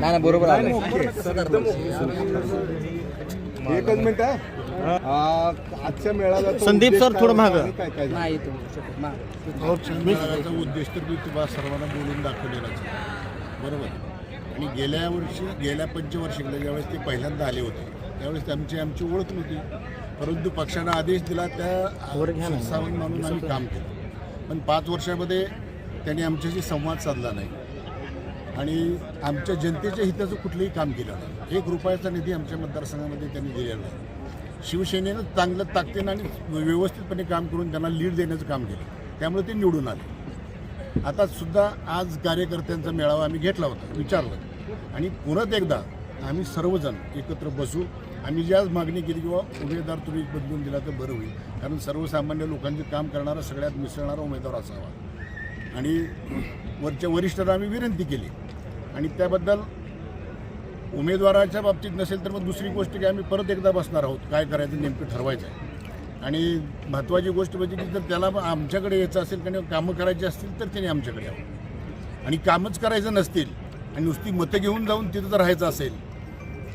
नाही नाही बरोबर आहे एकच मिनिट हा. आ, आजच्या मेळाव्याचा संदीप सर, थोडं मागं. काय काय नाही उद्देश तर मी तुम्हाला सर्वांना बोलून दाखवलेलाच आहे. बरोबर. आणि गेल्या वर्षी गेल्या पंचवर्षिकला ज्यावेळेस ते पहिल्यांदा आले होते त्यावेळेस आमची आमची ओळख नव्हती. परंतु पक्षानं आदेश दिला त्या संस्थावन म्हणून आम्ही काम केलं. पण पाच वर्षामध्ये त्यांनी आमच्याशी संवाद साधला नाही. आणि आमच्या जनतेच्या हिताचं कुठलंही काम केलं नाही. एक रुपयाचा निधी आमच्या मतदारसंघामध्ये त्यांनी दिलेला नाही. शिवसेनेनं चांगलं ताकदीनं आणि व्यवस्थितपणे काम करून त्यांना लीड देण्याचं काम केलं. त्यामुळे ते निवडून आले. आता सुद्धा आज कार्यकर्त्यांचा मेळावा आम्ही घेतला होता विचारलं. आणि पुन्हा एकदा आम्ही सर्वजण एकत्र बसू. आम्ही जी आज मागणी केली किंवा उमेदवार तुम्ही बदलून दिला तर बरं होईल. कारण सर्वसामान्य लोकांचे काम करणारा सगळ्यात मिसळणारा उमेदवार असावा. आणि वरच्या वरिष्ठांना आम्ही विनंती केली. आणि त्याबद्दल उमेदवाराच्या बाबतीत नसेल तर मग दुसरी गोष्ट की आम्ही परत एकदा बसणार आहोत. काय करायचं नेमकं ठरवायचं आहे. आणि महत्त्वाची गोष्ट म्हणजे की जर त्याला आमच्याकडे यायचं असेल किंवा कामं करायची असतील तर त्याने आमच्याकडे यावं. आणि कामच करायचं नसतील आणि नुसती मतं घेऊन जाऊन तिथं जर राहायचं असेल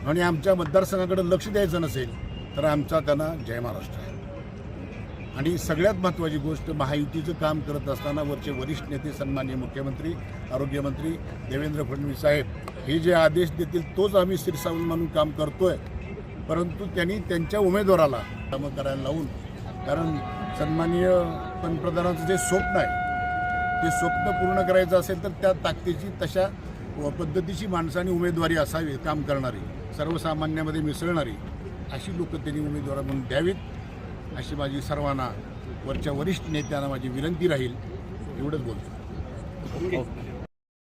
आणि आमच्या मतदारसंघाकडे लक्ष द्यायचं नसेल तर आमचा त्यांना जय महाराष्ट्र आहे. आणि सगळ्यात महत्त्वाची गोष्ट महायुतीचं काम करत असताना वरचे वरिष्ठ नेते सन्मान्य मुख्यमंत्री आरोग्यमंत्री देवेंद्र फडणवीस साहेब हे जे आदेश देतील तोच आम्ही शिरसावून म्हणून काम करतोय. परंतु त्यांनी त्यांच्या उमेदवाराला कामं करायला लावून कारण सन्माननीय पंतप्रधानांचं जे स्वप्न आहे ते स्वप्न पूर्ण करायचं असेल तर त्या ताकदीची तशा पद्धतीची माणसं उमेदवारी असावी काम करणारी सर्वसामान्यामध्ये मिसळणारी अशी लोकं त्यांनी उमेदवार म्हणून द्यावीत. अशी माझी सर्वांना वरच्या वरिष्ठ नेत्यांना माझी विनंती राहील एवढंच बोलतो.